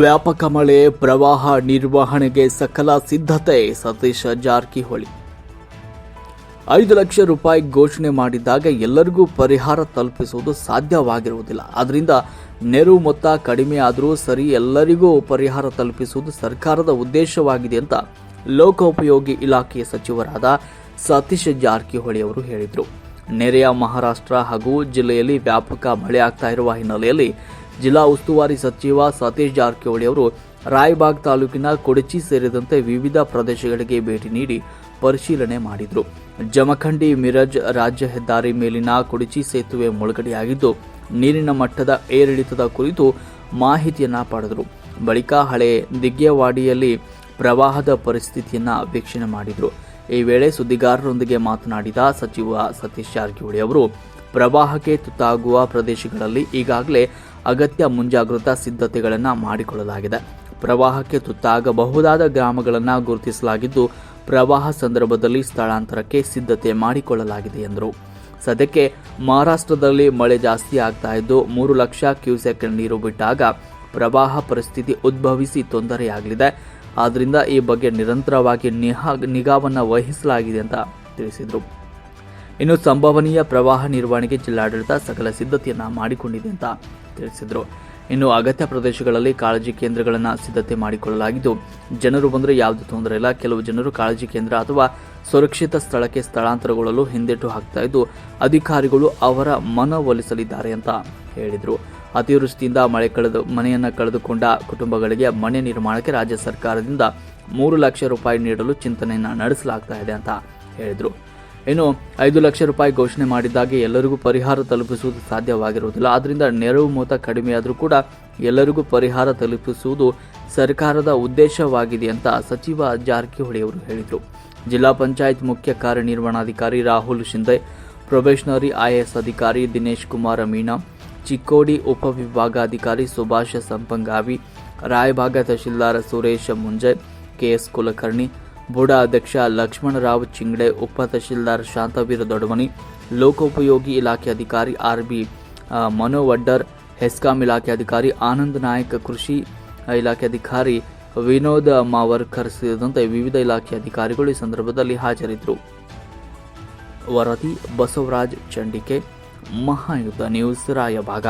ವ್ಯಾಪಕ ಮಳೆ, ಪ್ರವಾಹ ನಿರ್ವಹಣೆಗೆ ಸಕಲ ಸಿದ್ಧತೆ, ಸತೀಶ ಜಾರಕಿಹೊಳಿ. ಐದು ಲಕ್ಷ ರೂಪಾಯಿ ಘೋಷಣೆ ಮಾಡಿದಾಗ ಎಲ್ಲರಿಗೂ ಪರಿಹಾರ ತಲುಪಿಸುವುದು ಸಾಧ್ಯವಾಗಿರುವುದಿಲ್ಲ. ಆದ್ದರಿಂದ ನೆರವು ಮೊತ್ತ ಕಡಿಮೆ ಆದರೂ ಸರಿ ಎಲ್ಲರಿಗೂ ಪರಿಹಾರ ತಲುಪಿಸುವುದು ಸರ್ಕಾರದ ಉದ್ದೇಶವಾಗಿದೆ ಅಂತ ಲೋಕೋಪಯೋಗಿ ಇಲಾಖೆಯ ಸಚಿವರಾದ ಸತೀಶ್ ಜಾರಕಿಹೊಳಿ ಅವರು ಹೇಳಿದರು. ನೆರೆಯ ಮಹಾರಾಷ್ಟ್ರ ಹಾಗೂ ಜಿಲ್ಲೆಯಲ್ಲಿ ವ್ಯಾಪಕ ಮಳೆ ಆಗ್ತಾ ಇರುವ ಹಿನ್ನೆಲೆಯಲ್ಲಿ ಜಿಲ್ಲಾ ಉಸ್ತುವಾರಿ ಸಚಿವ ಸತೀಶ್ ಜಾರಕಿಹೊಳಿ ಅವರು ರಾಯಬಾಗ್ ತಾಲೂಕಿನ ಕೊಡಚಿ ಸೇರಿದಂತೆ ವಿವಿಧ ಪ್ರದೇಶಗಳಿಗೆ ಭೇಟಿ ನೀಡಿ ಪರಿಶೀಲನೆ ಮಾಡಿದರು. ಜಮಖಂಡಿ ಮಿರಜ್ ರಾಜ್ಯ ಹೆದ್ದಾರಿ ಮೇಲಿನ ಕೊಡಚಿ ಸೇತುವೆ ಮುಳುಗಡೆಯಾಗಿದ್ದು, ನೀರಿನ ಮಟ್ಟದ ಏರಿಳಿತದ ಕುರಿತು ಮಾಹಿತಿಯನ್ನು ಪಡೆದರು. ಬಳಿಕ ಹಳೆ ದಿಗ್ಗೇವಾಡಿಯಲ್ಲಿ ಪ್ರವಾಹದ ಪರಿಸ್ಥಿತಿಯನ್ನು ವೀಕ್ಷಣೆ ಮಾಡಿದರು. ಈ ವೇಳೆ ಸುದ್ದಿಗಾರರೊಂದಿಗೆ ಮಾತನಾಡಿದ ಸಚಿವ ಸತೀಶ್ ಜಾರಕಿಹೊಳಿ ಅವರು, ಪ್ರವಾಹಕ್ಕೆ ತುತ್ತಾಗುವ ಪ್ರದೇಶಗಳಲ್ಲಿ ಈಗಾಗಲೇ ಅಗತ್ಯ ಮುಂಜಾಗ್ರತಾ ಸಿದ್ಧತೆಗಳನ್ನು ಮಾಡಿಕೊಳ್ಳಲಾಗಿದೆ. ಪ್ರವಾಹಕ್ಕೆ ತುತ್ತಾಗಬಹುದಾದ ಗ್ರಾಮಗಳನ್ನು ಗುರುತಿಸಲಾಗಿದ್ದು, ಪ್ರವಾಹ ಸಂದರ್ಭದಲ್ಲಿ ಸ್ಥಳಾಂತರಕ್ಕೆ ಸಿದ್ಧತೆ ಮಾಡಿಕೊಳ್ಳಲಾಗಿದೆ ಎಂದರು. ಸದ್ಯಕ್ಕೆ ಮಹಾರಾಷ್ಟ್ರದಲ್ಲಿ ಮಳೆ ಜಾಸ್ತಿ ಆಗ್ತಾ ಇದ್ದು, ಮೂರು ಲಕ್ಷ ಕ್ಯೂಸೆಕ್ ನೀರು ಬಿಟ್ಟಾಗ ಪ್ರವಾಹ ಪರಿಸ್ಥಿತಿ ಉದ್ಭವಿಸಿ ತೊಂದರೆಯಾಗಲಿದೆ. ಆದ್ದರಿಂದ ಈ ಬಗ್ಗೆ ನಿರಂತರವಾಗಿ ನಿಹಾ ನಿಗಾವನ್ನು ವಹಿಸಲಾಗಿದೆ ಅಂತ ತಿಳಿಸಿದರು. ಇನ್ನು ಸಂಭವನೀಯ ಪ್ರವಾಹ ನಿರ್ವಹಣೆಗೆ ಜಿಲ್ಲಾಡಳಿತ ಸಕಲ ಸಿದ್ಧತೆಯನ್ನು ಮಾಡಿಕೊಂಡಿದೆ ಅಂತ ತಿಳಿಸಿದರು. ಇನ್ನು ಅಗತ್ಯ ಪ್ರದೇಶಗಳಲ್ಲಿ ಕಾಳಜಿ ಕೇಂದ್ರಗಳನ್ನು ಸಿದ್ಧತೆ ಮಾಡಿಕೊಳ್ಳಲಾಗಿದ್ದು, ಜನರು ಬಂದರೆ ಯಾವುದೇ ತೊಂದರೆ ಇಲ್ಲ. ಕೆಲವು ಜನರು ಕಾಳಜಿ ಕೇಂದ್ರ ಅಥವಾ ಸುರಕ್ಷಿತ ಸ್ಥಳಕ್ಕೆ ಸ್ಥಳಾಂತರಗೊಳ್ಳಲು ಹಿಂದೇಟು ಹಾಕ್ತಾ ಇದ್ದು, ಅಧಿಕಾರಿಗಳು ಅವರ ಮನವೊಲಿಸಲಿದ್ದಾರೆ ಅಂತ ಹೇಳಿದರು. ಅತಿವೃಷ್ಟಿಯಿಂದ ಮಳೆ ಕಳೆದು, ಮನೆಯನ್ನು ಕಳೆದುಕೊಂಡ ಕುಟುಂಬಗಳಿಗೆ ಮನೆ ನಿರ್ಮಾಣಕ್ಕೆ ರಾಜ್ಯ ಸರ್ಕಾರದಿಂದ ಮೂರು ಲಕ್ಷ ರೂಪಾಯಿ ನೀಡಲು ಚಿಂತನೆಯನ್ನು ನಡೆಸಲಾಗ್ತಾ ಇದೆ ಅಂತ ಹೇಳಿದರು. ಇನ್ನು ಐದು ಲಕ್ಷ ರೂಪಾಯಿ ಘೋಷಣೆ ಮಾಡಿದ್ದಾಗೆ ಎಲ್ಲರಿಗೂ ಪರಿಹಾರ ತಲುಪಿಸುವುದು ಸಾಧ್ಯವಾಗಿರುವುದಿಲ್ಲ. ಆದ್ದರಿಂದ ನೆರವು ಮೊತ್ತ ಕಡಿಮೆಯಾದರೂ ಕೂಡ ಎಲ್ಲರಿಗೂ ಪರಿಹಾರ ತಲುಪಿಸುವುದು ಸರ್ಕಾರದ ಉದ್ದೇಶವಾಗಿದೆ ಅಂತ ಸಚಿವ ಜಾರಕಿಹೊಳಿ ಅವರು ಹೇಳಿದರು. ಜಿಲ್ಲಾ ಪಂಚಾಯತ್ ಮುಖ್ಯ ಕಾರ್ಯನಿರ್ವಹಣಾಧಿಕಾರಿ ರಾಹುಲ್ ಶಿಂದೆ ಪ್ರೊಬೇಷನರಿ ಐಎಎಸ್ ಅಧಿಕಾರಿ ದಿನೇಶ್ ಕುಮಾರ್ ಮೀನಾ ಚಿಕ್ಕೋಡಿ ಉಪವಿಭಾಗಾಧಿಕಾರಿ ಸುಭಾಷ ಸಂಪಂಗಾವಿ, ರಾಯಭಾಗ ತಹಶೀಲ್ದಾರ್ ಸುರೇಶ ಮುಂಜೆ, ಕೆಎಸ್ ಕುಲಕರ್ಣಿ ಬುಡಾ ಅಧ್ಯಕ್ಷ ಲಕ್ಷ್ಮಣರಾವ್ ಚಿಂಗ್ಡೆ, ಉಪ ತಹಶೀಲ್ದಾರ್ ಶಾಂತವೀರ ದೊಡಮನಿ, ಲೋಕೋಪಯೋಗಿ ಇಲಾಖೆ ಅಧಿಕಾರಿ ಆರ್ ಬಿ ಮನೋವಡ್ಡರ್, ಹೆಸ್ಕಾಂ ಇಲಾಖೆ ಅಧಿಕಾರಿ ಆನಂದ್ ನಾಯಕ್, ಕೃಷಿ ಇಲಾಖೆ ಅಧಿಕಾರಿ ವಿನೋದ್ ಮಾವರ್ಕರ್ ಸೇರಿದಂತೆ ವಿವಿಧ ಇಲಾಖೆ ಅಧಿಕಾರಿಗಳು ಈ ಸಂದರ್ಭದಲ್ಲಿ ಹಾಜರಿದ್ದರು. ವರದಿ, ಬಸವರಾಜ್ ಚಂಡಿಕೆ, ಮಹಾಯುದ್ಧ ನ್ಯೂಸ್, ರಾಯಭಾಗ.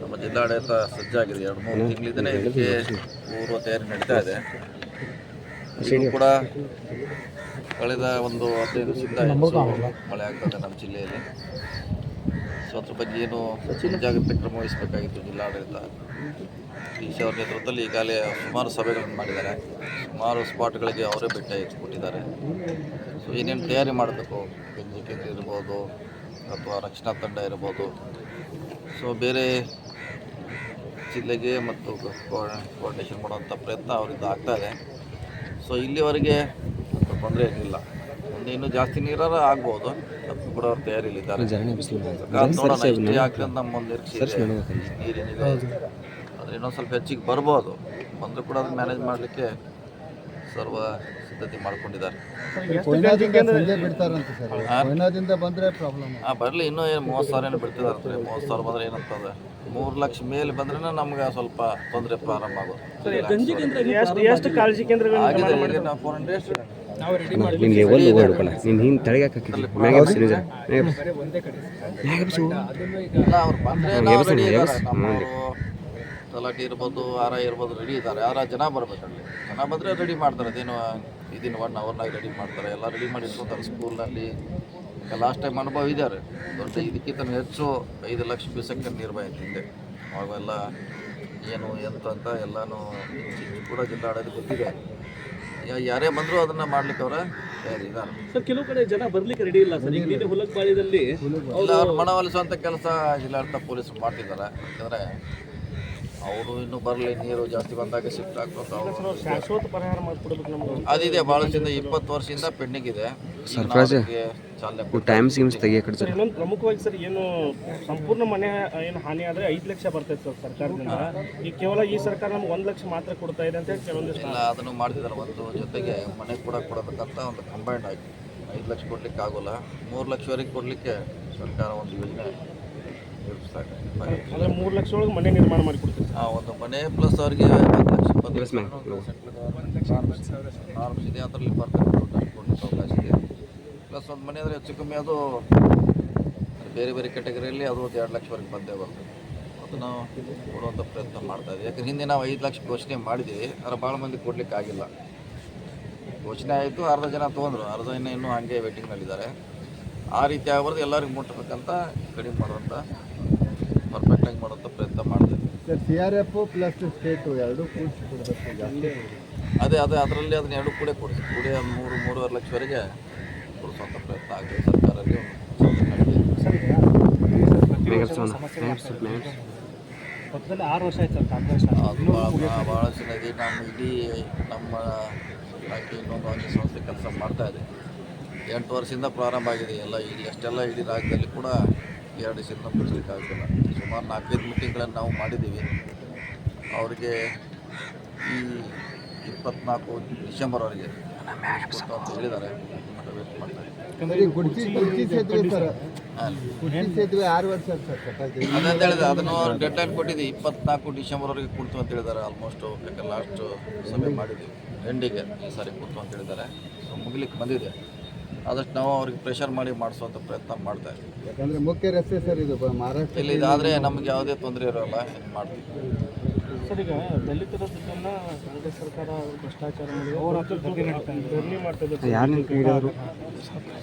ನಮ್ಮ ಜಿಲ್ಲಾಡಳಿತ ಸಜ್ಜಾಗಿದೆ. ಎರಡು ಮೂರು ತಿಂಗಳಿಂದನೇ ಇದಕ್ಕೆ ಪೂರ್ವ ತಯಾರಿ ನಡೀತಾ ಇದೆ. ಇದು ಕೂಡ ಕಳೆದ ಒಂದು ಹದಿನೈದು ದಿವಸದಿಂದ ಹೆಚ್ಚು ಮಳೆ ಆಗ್ತದೆ ನಮ್ಮ ಜಿಲ್ಲೆಯಲ್ಲಿ. ಸೊ ಅದ್ರ ಬಗ್ಗೆ ಏನು ಮುಂಜಾಗ್ರತೆ ಕ್ರಮ ವಹಿಸಬೇಕಾಗಿತ್ತು ಜಿಲ್ಲಾಡಳಿತ? ಡಿ ಸಿ ನೇತೃತ್ವದಲ್ಲಿ ಈಗಾಗಲೇ ಸುಮಾರು ಸಭೆಗಳನ್ನು ಮಾಡಿದ್ದಾರೆ. ಸುಮಾರು ಸ್ಪಾಟ್ಗಳಿಗೆ ಅವರೇ ಭೇಟಿ ಕೊಟ್ಟಿದ್ದಾರೆ. ಸೊ ಏನೇನು ತಯಾರಿ ಮಾಡಬೇಕು? ಗಂಜಿ ಕೇಂದ್ರ ಇರ್ಬೋದು ಅಥವಾ ರಕ್ಷಣಾ ತಂಡ ಇರ್ಬೋದು. ಸೊ ಬೇರೆ ಜಿಲ್ಲೆಗೆ ಮತ್ತು ಕೋಆರ್ಡಿನೇಷನ್ ಮಾಡುವಂಥ ಪ್ರಯತ್ನ ಅವರಿಂದ ಆಗ್ತಾ ಇದೆ. ಸೊ ಇಲ್ಲಿವರೆಗೆ ತೊಂದರೆ ಏನಿಲ್ಲ. ಇನ್ನೂ ಜಾಸ್ತಿ ನೀರಾರ ಆಗ್ಬೋದು. ಅದು ಕೂಡ ಅವ್ರು ತಯಾರಿಲಿದ್ದಾರೆ ನೋಡೋಣ ಆಗ್ತದೆ ನಮ್ಮ ಒಂದು ನಿರೀಕ್ಷೆ ಇದೆ. ನೀರಿನಿದೆ ಆದರೆ ಇನ್ನೊಂದು ಸ್ವಲ್ಪ ಹೆಚ್ಚಿಗೆ ಬರ್ಬೋದು. ಬಂದರೂ ಕೂಡ ಅದನ್ನ ಮ್ಯಾನೇಜ್ ಮಾಡಲಿಕ್ಕೆ ಸರ್ವ ಸಿದ್ಧತೆ ಮಾಡ್ಕೊಂಡಿದ್ದಾರೆ. ಕೊಯ್ನಾದಿಂದ ಸಂಜೆ ಬಿಡ್ತಾರಂತೆ ಸರ್. ಕೊಯ್ನಾದಿಂದ ಬಂದ್ರೆ ಪ್ರಾಬ್ಲಮ್ ಹಾಂ ಬರಲಿ ಇನ್ನೂ ಏನು ಮೂವತ್ತು ಸಾವಿರ ಏನು ಬಿಡ್ತಿದ್ದಾರೆ ಮೂವತ್ತು ಸಾವಿರ ಬಂದರೆ ಏನಂತದ ಮೂರು ಲಕ್ಷ ಮೇಲೆ ಬಂದ್ರೆ ನಮ್ಗೆ ಸ್ವಲ್ಪ ತೊಂದರೆ ಪ್ರಾರಂಭ ಆಗೋದು. ಈಗ ನಾವು ಫೋರ್ ಹಂಡ್ರೆಡ್ ನಿನ್ಗೆ ಒಂದು ಓಡ್ಕೊಣ ನೀನು ಹಿಂಗೆ ತಳಗೆ ಹಾಕಿದ್ವಿ ಮ್ಯಾಗ ಎಬ್ಸು ನಿಜ. ಎಬ್ಸು. ಎಬ್ಸು. ತಲಾಟಿ ಇರ್ಬೋದು ಆರ ಇರ್ಬೋದು ರೆಡಿ ಇದ್ದಾರೆ ಯಾರ ಜನ ಬರ್ಬೇಕಲ್ಲಿ ಜನ ಬಂದರೆ ರೆಡಿ ಮಾಡ್ತಾರೆ. ಅದೇನು ಇದನ್ನು ಒನ್ ಅವರ್ನಾಗ ರೆಡಿ ಮಾಡ್ತಾರೆ. ಎಲ್ಲ ರೆಡಿ ಮಾಡಿ ಇಟ್ಕೊತಾರೆ ಸ್ಕೂಲ್ನಲ್ಲಿ ಲಾಸ್ಟ್ ಟೈಮ್ ಅನುಭವ ಇದ್ದಾರೆ ದೊಡ್ಡ ಇದಕ್ಕಿಂತ ಹೆಚ್ಚು ಐದು ಲಕ್ಷ ಬೀಸಕ್ಕೆ ನೀರು ಹಿಂದೆ ಅವಾಗೆಲ್ಲ ಏನು ಎಂತ ಅಂತ ಎಲ್ಲನೂ ಕೂಡ ಜಿಲ್ಲಾಡೋದು ಗೊತ್ತಿದೆ. ಯಾರೇ ಬಂದರೂ ಅದನ್ನ ಮಾಡ್ಲಿಕ್ಕೆ ಅವರ ಇದ್ದಾರೆ ಸರ್ ಕೆಲವು ಕಡೆ ಜನ ಬರ್ಲಿಕ್ಕೆ ರೆಡಿ ಇಲ್ಲ ಸರ್. ಈಗ ಅವ್ರು ಮನವೊಲಿಸುವಂಥ ಕೆಲಸ ಜಿಲ್ಲಾಡಳಿತ ಪೊಲೀಸರು ಮಾಡ್ತಿದ್ದಾರೆ. ಯಾಕಂದರೆ ಅವರು ಇನ್ನೂ ಬರಲಿ ನೀರು ಜಾಸ್ತಿ ಬಂದಾಗ ಶಿಫ್ಟ್ ಆಗ್ಬೇಕು ಶಾಶ್ವತ ಪರಿಹಾರ ಮಾಡಿಕೊಡ್ಬೇಕು ನಮ್ಗೆ. ಅದಿದೆ ಭಾಳಷ್ಟಿಂದ ಇಪ್ಪತ್ತು ವರ್ಷದಿಂದ ಪೆಂಡಿಂಗ್ ಇದೆ. ಸರ್ಫರಾಜ್ ಅದಕ್ಕೆ ಚಾಲನೆ ನೀವು ಕೊಟ್ಟು ತೆಗಿಯ ಕಡೆ ಸರ್. ಇನ್ನೊಂದು ಪ್ರಮುಖವಾಗಿ ಸರ್ ಏನು ಸಂಪೂರ್ಣ ಮನೆ ಏನು ಹಾನಿ ಆದರೆ ಐದು ಲಕ್ಷ ಬರ್ತೈತೆ ಸರ್ ಸರ್ಕಾರದಿಂದ. ಈ ಕೇವಲ ಈ ಸರ್ಕಾರ ನಮ್ಗೆ ಒಂದು ಲಕ್ಷ ಮಾತ್ರ ಕೊಡ್ತಾ ಇದೆ ಅಂತ ಹೇಳಿ ಕೆಲವೊಂದಿಷ್ಟು ಸಲ ಅದನ್ನು ಮಾಡ್ತಿದ್ದಾರೆ ಒಂದು ಜೊತೆಗೆ ಮನೆ ಕೂಡ ಕೊಡಬೇಕಂತ ಒಂದು ಕಂಬೈಂಡ್ ಆಗಿ ಐದು ಲಕ್ಷ ಕೊಡ್ಲಿಕ್ಕೆ ಆಗೋಲ್ಲ ಮೂರು ಲಕ್ಷವರೆಗೆ ಕೊಡಲಿಕ್ಕೆ ಸರ್ಕಾರ ಒಂದು ಯೋಜನೆ ಅಂದರೆ ಮೂರು ಲಕ್ಷ ಒಳಗೆ ಮನೆ ನಿರ್ಮಾಣ ಮಾಡಿ ಕೊಡ್ತೀವಿ ಆ ಒಂದು ಮನೆ ಪ್ಲಸ್ ಅವರಿಗೆ ಹತ್ತು ಲಕ್ಷ ಇಪ್ಪತ್ತು ಲಕ್ಷ ಇದೆ ಅದರಲ್ಲಿ ಕೊಡಲಿಕ್ಕೆ ಅವಕಾಶ ಇದೆ. ಪ್ಲಸ್ ಒಂದು ಮನೆ ಅಂದರೆ ಹೆಚ್ಚು ಕಮ್ಮಿ ಅದು ಬೇರೆ ಬೇರೆ ಕ್ಯಾಟಗರಿಯಲ್ಲಿ ಅದು ಒಂದು ಎರಡು ಲಕ್ಷವರೆಗೆ ಬಂದೇ ಬರ್ತದೆ ಅದು ನಾವು ಕೊಡುವಂಥ ಪ್ರಯತ್ನ ಮಾಡ್ತಾ ಇದ್ದೀವಿ. ಯಾಕಂದ್ರೆ ಹಿಂದೆ ನಾವು ಐದು ಲಕ್ಷ ಘೋಷಣೆ ಮಾಡಿದ್ದೀವಿ ಆದರೆ ಭಾಳ ಮಂದಿ ಕೊಡಲಿಕ್ಕೆ ಆಗಿಲ್ಲ. ಘೋಷಣೆ ಆಯಿತು ಅರ್ಧ ಜನ ತೊಗೊಂಡ್ರು. ಅರ್ಧ ಜನ ಇನ್ನೂ ಹಂಗೆ ವೇಟಿಂಗ್ನಲ್ಲಿದ್ದಾರೆ ಆ ರೀತಿ ಆಗಬಾರ್ದು ಎಲ್ಲರಿಗೂ ಮುಟ್ಟಬೇಕಂತ ಕಡಿಮೆ ಮಾಡುವಂಥ ಪರ್ಫೆಕ್ಟಾಗಿ ಮಾಡುವಂಥ ಪ್ರಯತ್ನ ಮಾಡ್ತಾ ಇದ್ದೀವಿ sir C R F plus state ಎರಡೂ ಕೂಡಿಸಿ ಕೊಡಬೇಕು ಜಾಸ್ತಿ. ಅದೇ ಅದೇ ಅದರಲ್ಲಿ ಅದನ್ನ ಎರಡು ಕೂಡ ಕೊಡಿಸಿ ಕೂಡ ಒಂದು ಮೂರು ಮೂರುವರೆ ಲಕ್ಷವರೆಗೆ ಕೊಡಿಸುವಂಥ ಪ್ರಯತ್ನ ಆಗಿದೆ ಪಕ್ಕದಲ್ಲಿ ಆರು ವರ್ಷ ಆಯ್ತು ಅದು ಭಾಳ ಭಾಳ ಚೆನ್ನಾಗಿ ನಮ್ಮ ಇಡೀ ನಮ್ಮ ಇಲಾಖೆ ಇನ್ನೊಂದು ಅಂಜಿ ಸಂಸ್ಥೆ ಕೆಲಸ ಮಾಡ್ತಾ ಇದೆ. ಎಂಟು ವರ್ಷದಿಂದ ಪ್ರಾರಂಭ ಆಗಿದೆ. ಎಲ್ಲ ಇಲ್ಲಿ ಅಷ್ಟೆಲ್ಲ ಇಡೀ ರಾಜ್ಯದಲ್ಲಿ ಕೂಡ ಎರಡು ದಿವಸದಿಂದ ಮುಚ್ಚಲಿಕ್ಕೆ ಆಗಿಲ್ಲ ಸುಮಾರು ನಾಲ್ಕೈದು ಮೀಟಿಂಗ್ಗಳನ್ನು ನಾವು ಮಾಡಿದ್ದೀವಿ. ಅವರಿಗೆ ಈ ಇಪ್ಪತ್ನಾಲ್ಕು ಡಿಸೆಂಬರ್ವರೆಗೆ ಕೊಟ್ಟು ಅಂತ ಹೇಳಿದ್ದಾರೆ. ವೇಟ್ ಮಾಡ್ತಾರೆ ಗುಡ್ಚಿ ಗುಡ್ಚಿ ಸೇತುವೆ ಸರ್. ಹಾಂ. ಸೇತುವೆ ಆರು ವರ್ಷ ಸರ್ ಕಟ್ಟಾಯ್ತು ಅದಂತ ಹೇಳಿದೆ ಅದನ್ನು ಡೆಡ್ ಲೈನ್ ಕೊಟ್ಟಿದ್ದೀವಿ ಇಪ್ಪತ್ನಾಲ್ಕು ಡಿಸೆಂಬರ್ವರೆಗೆ ಕೊಡ್ತು ಅಂತ ಹೇಳಿದ್ದಾರೆ. ಆಲ್ಮೋಸ್ಟ್ ಯಾಕಂದ್ರೆ ಲಾಸ್ಟ್ ಸಭೆ ಮಾಡಿದ್ದೀವಿ. ಎಂಡಿಗೆ ಈ ಸಾರಿ ಕೊಡ್ತು ಅಂತ ಹೇಳಿದ್ದಾರೆ. ಮುಗಿಲಿಕ್ಕೆ ಬಂದಿದೆ. ಆದಷ್ಟು ನಾವು ಅವ್ರಿಗೆ ಪ್ರೆಷರ್ ಮಾಡಿ ಮಾಡಿಸುವಂಥ ಪ್ರಯತ್ನ ಮಾಡ್ತಾ ಇದ್ದೀವಿ. ಯಾಕಂದ್ರೆ ಮುಖ್ಯ ರಸ್ತೆ ಸರ್ ಇದು ಮಹಾರಾಷ್ಟ್ರ ಇಲ್ಲಿ ಇದಾದರೆ ನಮಗೆ ಯಾವುದೇ ತೊಂದರೆ ಇರೋಲ್ಲ ಇದು ಮಾಡ್ತೀವಿ. ಸರ್ ಈಗ ದಲಿತರ ದುಡ್ಡನ್ನು ಸರ್ಕಾರ ಭ್ರಷ್ಟಾಚಾರ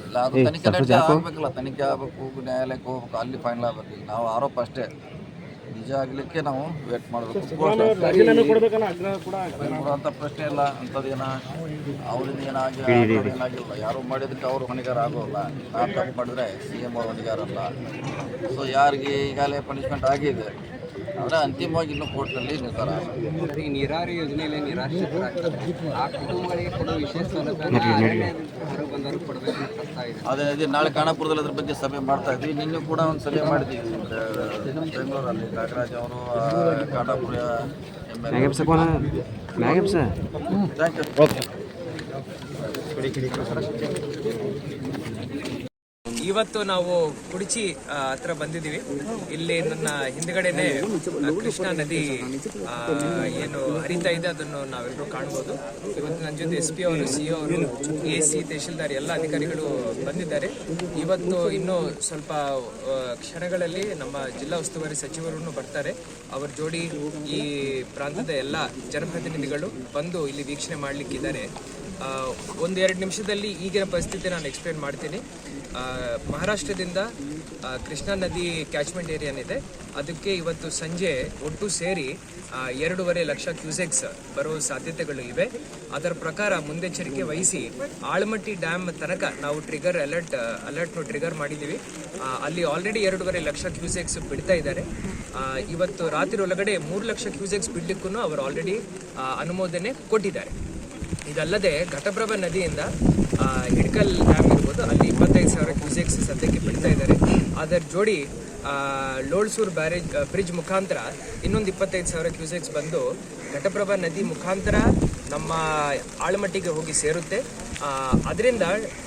ಇಲ್ಲ ಅದು ತನಿಖೆ ಆಗಬೇಕಲ್ಲ ತನಿಖೆ ಆಗಬೇಕು ನ್ಯಾಯಾಲಯಕ್ಕೆ ಹೋಗ್ಬೇಕು ಅಲ್ಲಿ ಫೈನಲ್ ಆಗಬೇಕು. ಈಗ ನಾವು ಆರೋಪ ಅಷ್ಟೇ. ನಿಜ ಆಗಲಿಕ್ಕೆ ನಾವು ವೇಟ್ ಮಾಡಬೇಕು. ಅಂತ ಪ್ರಶ್ನೆ ಇಲ್ಲ ಅಂಥದ್ದೇನ ಅವ್ರಿಂದ ಏನಾಗಿ ಏನಾಗಿಲ್ಲ. ಯಾರು ಮಾಡಿದಕ್ಕೆ ಅವರು ಹೊಣೆಗಾರ ಆಗೋಲ್ಲ. ನಾನು ತಪ್ಪು ಮಾಡಿದ್ರೆ ಸಿ ಎಂ ಅವ್ರ ಹೊಣೆಗಾರಲ್ಲ. ಸೊ ಯಾರಿಗೆ ಈಗಾಗಲೇ ಪನಿಷ್ಮೆಂಟ್ ಆಗಿದೆ? ಆದರೆ ಅಂತಿಮವಾಗಿ ಇನ್ನೂ ಕೋರ್ಟ್ನಲ್ಲಿ ನಿರ್ಧಾರ ಆಗಬೇಕು. ಈ ನೀರಾವರಿ ಯೋಜನೆಯಲ್ಲಿ ನಿರಾಶ್ರಿತರಾಗ್ತಾರೆ ಆ ಕುಟುಂಬಗಳಿಗೆ ಕೊಡುವ ವಿಶೇಷ ಸೌಲಭ್ಯ ಬಂದವರು ಕೊಡಬೇಕು ಇದೆ. ಅದೇ ಅದೇ ನಾಳೆ ಖಾನಾಪುರದಲ್ಲಿ ಅದ್ರ ಬಗ್ಗೆ ಸಭೆ ಮಾಡ್ತಾ ಇದ್ವಿ. ನಿನ್ನೆ ಕೂಡ ಒಂದು ಸಭೆ ಮಾಡಿದ್ದೀವಿ. ಬೆ- ಬೆಂಗಳೂರಲ್ಲಿ ನಾಗರಾಜ್ ಅವರು ಕಾಟಾಪುರ ಖಾನಾಪುರ ಥ್ಯಾಂಕ್ ಯು ಇವತ್ತು ನಾವು ಕುಡಿಚಿ ಹತ್ರ ಬಂದಿದ್ದೀವಿ. ಇಲ್ಲಿ ನನ್ನ ಹಿಂದ್ಗಡೆನೆ ಕೃಷ್ಣಾ ನದಿ ಏನು ಹರಿತಾ ಇದೆ, ಅದನ್ನು ನಾವೆಲ್ಲರೂ ಕಾಣ್ಬೋದು. ಇವತ್ತು ನನ್ನ ಜೊತೆ ಎಸ್ ಪಿ ಅವರು ಸಿ ಅವರು ಎ ಸಿ ತಹಶೀಲ್ದಾರ್ ಎಲ್ಲ ಅಧಿಕಾರಿಗಳು ಬಂದಿದ್ದಾರೆ. ಇವತ್ತು ಇನ್ನೂ ಸ್ವಲ್ಪ ಕ್ಷಣಗಳಲ್ಲಿ ನಮ್ಮ ಜಿಲ್ಲಾ ಉಸ್ತುವಾರಿ ಸಚಿವರು ಬರ್ತಾರೆ. ಅವರ ಜೋಡಿ ಈ ಪ್ರಾಂತದ ಎಲ್ಲ ಜನಪ್ರತಿನಿಧಿಗಳು ಬಂದು ಇಲ್ಲಿ ವೀಕ್ಷಣೆ ಮಾಡಲಿಕ್ಕಿದ್ದಾರೆ. ಒಂದೆರಡು ನಿಮಿಷದಲ್ಲಿ ಈಗಿನ ಪರಿಸ್ಥಿತಿ ನಾನು ಎಕ್ಸ್ಪ್ಲೇನ್ ಮಾಡ್ತೀನಿ. ಮಹಾರಾಷ್ಟ್ರದಿಂದ ಕೃಷ್ಣಾ ನದಿ ಕ್ಯಾಚ್ಮೆಂಟ್ ಏರಿಯಾ ಏನಿದೆ ಅದಕ್ಕೆ ಇವತ್ತು ಸಂಜೆ ಒಟ್ಟು ಸೇರಿ ಎರಡೂವರೆ ಲಕ್ಷ ಕ್ಯೂಸೆಕ್ಸ್ ಬರೋ ಸಾಧ್ಯತೆಗಳು ಇವೆ. ಅದರ ಪ್ರಕಾರ ಮುಂದೆಚ್ಚರಿಕೆ ವಹಿಸಿ ಆಳಮಟ್ಟಿ ಡ್ಯಾಮ್ ತನಕ ನಾವು ಟ್ರಿಗರ್ ಅಲರ್ಟ್ ಅಲರ್ಟ್ ಟ್ರಿಗರ್ ಮಾಡಿದ್ದೀವಿ. ಅಲ್ಲಿ ಆಲ್ರೆಡಿ ಎರಡೂವರೆ ಲಕ್ಷ ಕ್ಯೂಸೆಕ್ಸ್ ಬಿಡ್ತಾ ಇದ್ದಾರೆ. ಇವತ್ತು ರಾತ್ರಿ ಒಳಗಡೆ ಮೂರು ಲಕ್ಷ ಕ್ಯೂಸೆಕ್ಸ್ ಬಿಡ್ಲಿಕ್ಕೂ ಅವರು ಆಲ್ರೆಡಿ ಅನುಮೋದನೆ ಕೊಟ್ಟಿದ್ದಾರೆ. ಇದಲ್ಲದೆ ಘಟಪ್ರಭ ನದಿಯಿಂದ ಹಿಡ್ಕಲ್ ಡ್ಯಾಮ್ ಇರ್ಬೋದು, ಅಲ್ಲಿ ಇಪ್ಪತ್ತೈದು ಸಾವಿರ ಕ್ಯೂಸೆಕ್ಸ್ ಸದ್ಯಕ್ಕೆ ಬಿಡ್ತಾ ಇದ್ದಾರೆ. ಅದರ ಜೋಡಿ ಲೋಳ್ಸೂರ್ ಬ್ಯಾರೇಜ್ ಬ್ರಿಡ್ಜ್ ಮುಖಾಂತರ ಇನ್ನೊಂದು ಇಪ್ಪತ್ತೈದು ಸಾವಿರ ಕ್ಯೂಸೆಕ್ಸ್ ಬಂದು ಘಟಪ್ರಭಾ ನದಿ ಮುಖಾಂತರ ನಮ್ಮ ಆಳಮಟ್ಟಿಗೆ ಹೋಗಿ ಸೇರುತ್ತೆ. ಅದರಿಂದ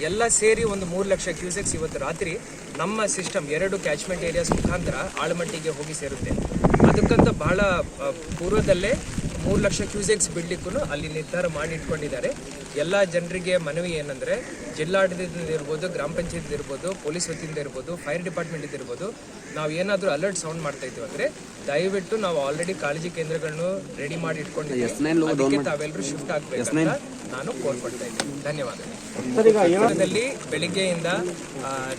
ಎಲ್ಲ ಸೇರಿ ಒಂದು ಮೂರು ಲಕ್ಷ ಕ್ಯೂಸೆಕ್ಸ್ ಇವತ್ತು ರಾತ್ರಿ ನಮ್ಮ ಸಿಸ್ಟಮ್ ಎರಡು ಕ್ಯಾಚ್ಮೆಂಟ್ ಏರಿಯಾಸ್ ಮುಖಾಂತರ ಆಳಮಟ್ಟಿಗೆ ಹೋಗಿ ಸೇರುತ್ತೆ. ಅದಕ್ಕಂತ ಬಹಳ ಪೂರ್ವದಲ್ಲೇ ಮೂರು ಲಕ್ಷ ಕ್ಯೂಸೆಕ್ಸ್ ಬಿಡ್ಲಿಕ್ಕೂ ಅಲ್ಲಿ ನಿರ್ಧಾರ ಮಾಡಿ ಇಟ್ಕೊಂಡಿದ್ದಾರೆ. ಎಲ್ಲ ಜನರಿಗೆ ಮನವಿ ಏನಂದ್ರೆ ಜಿಲ್ಲಾಡಳಿತದಿಂದ ಇರ್ಬೋದು ಗ್ರಾಮ ಪಂಚಾಯತ್ ಇರ್ಬೋದು ಪೊಲೀಸ್ ವತಿಯಿಂದ ಇರ್ಬೋದು ಫೈರ್ ಡಿಪಾರ್ಟ್ಮೆಂಟ್ ಇರ್ಬೋದು ನಾವು ಏನಾದರೂ ಅಲರ್ಟ್ ಸೌಂಡ್ ಮಾಡ್ತಾ ಇದ್ದೀವಿ ಅಂದರೆ ದಯವಿಟ್ಟು ನಾವು ಆಲ್ರೆಡಿ ಕಾಳಜಿ ಕೇಂದ್ರಗಳನ್ನು ರೆಡಿ ಮಾಡಿ ಇಟ್ಕೊಂಡಿದ್ದೀವಿ. ಅದಕ್ಕೆ ತಾವೆಲ್ಲರೂ ಶಿಫ್ಟ್ ಆಗಬೇಕು ನಾನು ಕೋರ್ಪಡ್ತಾ ಇದ್ದೀನಿ. ಧನ್ಯವಾದಗಳು. ದಲ್ಲಿ ಬೆಳಿಗ್ಗೆಯಿಂದ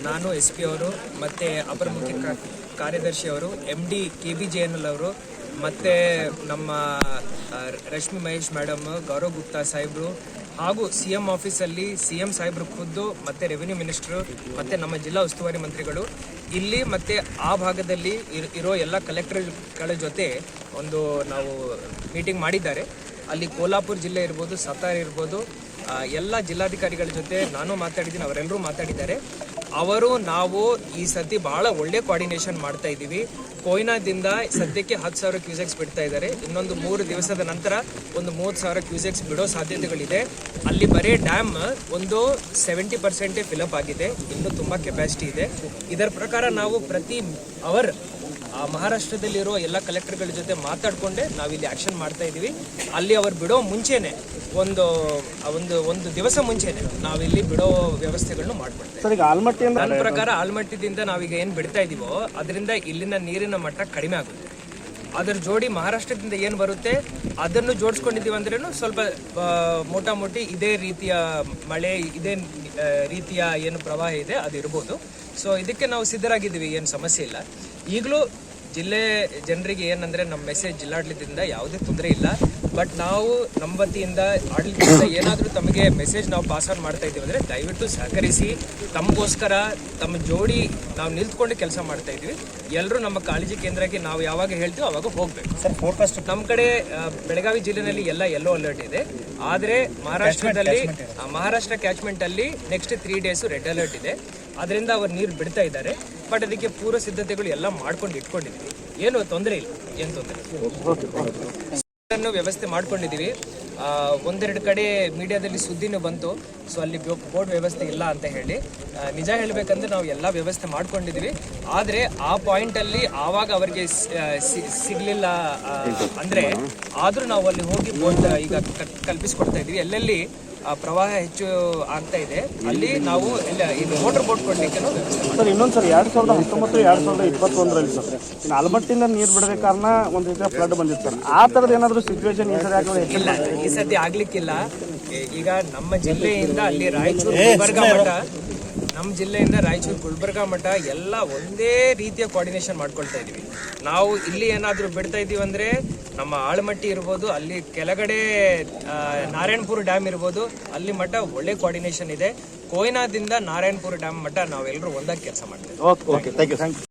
ನಾನು ಎಸ್ ಪಿ ಅವರು ಮತ್ತೆ ಅಪರ ಮುಖ್ಯ ಕಾರ್ಯದರ್ಶಿ ಅವರು M D K B J N L ಅವರು ಮತ್ತೆ ನಮ್ಮ ರಶ್ಮಿ ಮಹೇಶ್ ಮೇಡಮ್ ಗೌರವ್ ಗುಪ್ತಾ ಸಾಹೇಬ್ರು, ಹಾಗೂ ಸಿ ಎಂ ಆಫೀಸಲ್ಲಿ ಸಿ ಎಂ ಸಾಹೇಬ್ರು ಖುದ್ದು, ಮತ್ತೆ ರೆವಿನ್ಯೂ ಮಿನಿಸ್ಟ್ರು ಮತ್ತೆ ನಮ್ಮ ಜಿಲ್ಲಾ ಉಸ್ತುವಾರಿ ಮಂತ್ರಿಗಳು. ಇಲ್ಲಿ ಮತ್ತೆ ಆ ಭಾಗದಲ್ಲಿ ಇರ್- ಎಲ್ಲ ಕಲೆಕ್ಟರ್ಗಳ ಜೊತೆ ಒಂದು ನಾವು ಮೀಟಿಂಗ್ ಮಾಡಿದ್ದಾರೆ. ಅಲ್ಲಿ ಕೋಲ್ಹಾಪುರ ಜಿಲ್ಲೆ ಇರ್ಬೋದು ಸತಾರ ಇರ್ಬೋದು ಎಲ್ಲ ಜಿಲ್ಲಾಧಿಕಾರಿಗಳ ಜೊತೆ ನಾನು ಮಾತಾಡಿದ್ದೀನಿ, ಅವರೆಲ್ಲರೂ ಮಾತಾಡಿದ್ದಾರೆ. ಅವರು, ನಾವು ಈ ಸತಿ ಬಹಳ ಒಳ್ಳೆ ಕೋಆರ್ಡಿನೇಷನ್ ಮಾಡ್ತಾ ಇದ್ದೀವಿ. ಕೊಯ್ನಾದಿಂದ ಸದ್ಯಕ್ಕೆ ಹತ್ತು ಸಾವಿರ ಕ್ಯೂಸೆಕ್ಸ್ ಬಿಡ್ತಾ ಇದ್ದಾರೆ. ಇನ್ನೊಂದು ಮೂರು ದಿವಸದ ನಂತರ ಒಂದು ಮೂವತ್ತು ಸಾವಿರ ಕ್ಯೂಸೆಕ್ಸ್ ಬಿಡೋ ಸಾಧ್ಯತೆಗಳಿದೆ. ಅಲ್ಲಿ ಬರೀ ಡ್ಯಾಮ್ ಒಂದು ಸೆವೆಂಟಿ ಪರ್ಸೆಂಟೇ ಫಿಲಪ್ ಆಗಿದೆ. ಇನ್ನೂ ತುಂಬ ಕೆಪಾಸಿಟಿ ಇದೆ. ಇದರ ಪ್ರಕಾರ ನಾವು ಪ್ರತಿ ಅವರ್ ಮಹಾರಾಷ್ಟ್ರದಲ್ಲಿರೋ ಎಲ್ಲ ಕಲೆಕ್ಟರ್ಗಳ ಜೊತೆ ಮಾತಾಡ್ಕೊಂಡೆ ನಾವಿಲ್ಲಿ ಆಕ್ಷನ್ ಮಾಡ್ತಾ ಇದ್ದೀವಿ. ಅಲ್ಲಿ ಅವರು ಬಿಡೋ ಮುಂಚೆನೆ ಒಂದು ಒಂದು ಒಂದು ದಿವಸ ಮುಂಚೆನೆ ನಾವಿಲ್ಲಿ ಬಿಡೋ ವ್ಯವಸ್ಥೆಗಳನ್ನು ಈಗ ಆಲ್ಮಟ್ಟಿ ಅಂದ್ರೆ ನನ್ನ ಪ್ರಕಾರ ಆಲ್ಮಟ್ಟಿದಿಂದ ನಾವೀಗ ಏನು ಬಿಡ್ತಾ ಇದೀವೋ ಅದರಿಂದ ಇಲ್ಲಿನ ನೀರಿನ ಮಟ್ಟ ಕಡಿಮೆ ಆಗುತ್ತೆ. ಅದರ ಜೋಡಿ ಮಹಾರಾಷ್ಟ್ರದಿಂದ ಏನು ಬರುತ್ತೆ ಅದನ್ನು ಜೋಡಿಸ್ಕೊಂಡಿದ್ದೀವಿ ಅಂದ್ರೂ ಸ್ವಲ್ಪ ಆ, ಮೋಟಾ ಮೋಟಿ ಇದೇ ರೀತಿಯ ಮಳೆ ಇದೇ ರೀತಿಯ ಏನು ಪ್ರವಾಹ ಇದೆ ಅದು ಇರ್ಬೋದು. ಸೊ ಇದಕ್ಕೆ ನಾವು ಸಿದ್ಧರಾಗಿದ್ದೀವಿ ಏನು ಸಮಸ್ಯೆ ಇಲ್ಲ. ಈಗಲೂ ಜಿಲ್ಲೆ ಜನರಿಗೆ ಏನಂದ್ರೆ ನಮ್ಮ ಮೆಸೇಜ್ ಜಿಲ್ಲಾಡಳಿತದಿಂದ ಯಾವುದೇ ತೊಂದರೆ ಇಲ್ಲ. ಬಟ್ ನಾವು ನಮ್ಮ ವತಿಯಿಂದ ಆಡಳಿತದಿಂದ ಏನಾದರೂ ತಮಗೆ ಮೆಸೇಜ್ ನಾವು ಪಾಸ್ ಆನ್ ಮಾಡ್ತಾ ಇದ್ದೀವಿ ಅಂದರೆ ದಯವಿಟ್ಟು ಸಹಕರಿಸಿ. ತಮಗೋಸ್ಕರ ತಮ್ಮ ಜೋಡಿ ನಾವು ನಿಂತ್ಕೊಂಡು ಕೆಲಸ ಮಾಡ್ತಾ ಇದ್ದೀವಿ. ಎಲ್ಲರೂ ನಮ್ಮ ಕಾಳಜಿ ಕೇಂದ್ರಕ್ಕೆ ನಾವು ಯಾವಾಗ ಹೇಳ್ತೀವೋ ಅವಾಗ ಹೋಗಬೇಕು. ಸರ್ ಫೋಕಸ್ ನಮ್ಮ ಕಡೆ ಬೆಳಗಾವಿ ಜಿಲ್ಲೆಯಲ್ಲಿ ಎಲ್ಲ ಎಲ್ಲೋ ಅಲರ್ಟ್ ಇದೆ. ಆದರೆ ಮಹಾರಾಷ್ಟ್ರದಲ್ಲಿ Maharashtra ಕ್ಯಾಚ್ಮೆಂಟಲ್ಲಿ next three days red alert ಇದೆ. ಅದರಿಂದ ಅವರು ನೀರು ಬಿಡ್ತಾ ಇದ್ದಾರೆ. ಬಟ್ ಅದಕ್ಕೆ ಪೂರ್ವ ಸಿದ್ಧತೆಗಳು ಎಲ್ಲ ಮಾಡ್ಕೊಂಡು ಇಟ್ಕೊಂಡಿದ್ವಿ ಏನು ತೊಂದರೆ ಇಲ್ಲ, ಏನು ತೊಂದರೆ ಅನ್ನು ವ್ಯವಸ್ಥೆ ಮಾಡ್ಕೊಂಡಿದ್ದೀವಿ. ಒಂದೆರಡು ಕಡೆ ಮೀಡಿಯಾದಲ್ಲಿ ಸುದ್ದಿನೂ ಬಂತು. ಸೊ ಅಲ್ಲಿ ಬೋರ್ಡ್ ವ್ಯವಸ್ಥೆ ಇಲ್ಲ ಅಂತ ಹೇಳಿ. ನಿಜ ಹೇಳಬೇಕಂದ್ರೆ ನಾವು ಎಲ್ಲ ವ್ಯವಸ್ಥೆ ಮಾಡ್ಕೊಂಡಿದ್ದೀವಿ. ಆದರೆ ಆ ಪಾಯಿಂಟಲ್ಲಿ ಆವಾಗ ಅವರಿಗೆ ಸಿಗಲಿಲ್ಲ ಅಂದರೆ ಆದರೂ ನಾವು ಅಲ್ಲಿ ಹೋಗಿ ಬೋರ್ಡ್ ಈಗ ಕಲ್ಪಿಸ್ಕೊಡ್ತಾ ಇದ್ದೀವಿ. ಎಲ್ಲೆಲ್ಲಿ ಪ್ರವಾಹ ಹೆಚ್ಚು ಆಗ್ತಾ ಇದೆ. ಅಲ್ಲಿ ನಾವು ಇಲ್ಲ ಇದು ಮೋಟರ್ ಬೋಟ್ ಕೊಡ್ಲಿಕ್ಕೆ ಸರ್ ಇನ್ನೊಂದು ಸರ್ ಎರಡು ಸಾವಿರದ ಹತ್ತೊಂಬತ್ತು ಎರಡು ಸಾವಿರದ ಇಪ್ಪತ್ತೊಂದರಲ್ಲಿ ಸರ್. ಇನ್ನು ನೀರು ಬಿಡದ ಕಾರಣ ಒಂದು ರೀತಿಯ ಫ್ಲಡ್ ಬಂದಿತ್ತು ಸರ್. ಆ ಥರದ್ದು ಏನಾದರೂ ಸಿಚುವೇಶನ್ ಈ ಸರಿ ಆಗಲಿ ಇಲ್ಲ ಈ ಸತಿ ಆಗ್ಲಿಕ್ಕಿಲ್ಲ. ಈಗ ನಮ್ಮ ಜಿಲ್ಲೆಯಿಂದ ಅಲ್ಲಿ ರಾಯಚೂರು ಗುಲ್ಬರ್ಗ ಮಠ ನಮ್ಮ ಜಿಲ್ಲೆಯಿಂದ ರಾಯಚೂರು ಗುಲ್ಬರ್ಗ ಮಠ ಎಲ್ಲ ಒಂದೇ ರೀತಿಯ ಕೋಆರ್ಡಿನೇಷನ್ ಮಾಡ್ಕೊಳ್ತಾ ಇದ್ದೀವಿ ನಾವು ಇಲ್ಲಿ ಏನಾದರೂ ಬಿಡ್ತಾ ಇದ್ದೀವಿ ಅಂದ್ರೆ ನಮ್ಮ ಆಳಮಟ್ಟಿ ಇರ್ಬೋದು, ಅಲ್ಲಿ ಕೆಳಗಡೆ ನಾರಾಯಣಪುರ ಡ್ಯಾಮ್ ಇರ್ಬೋದು, ಅಲ್ಲಿ ಮಟ್ಟ ಒಳ್ಳೆ ಕೋಆರ್ಡಿನೇಷನ್ ಇದೆ. ಕೊಯ್ನಾದಿಂದ ನಾರಾಯಣಪುರ ಡ್ಯಾಮ್ ಮಟ್ಟ ನಾವೆಲ್ಲರೂ ಒಂದಾಗಿ ಕೆಲಸ ಮಾಡ್ತೇವೆ ಓಕೆ ಥ್ಯಾಂಕ್ ಯು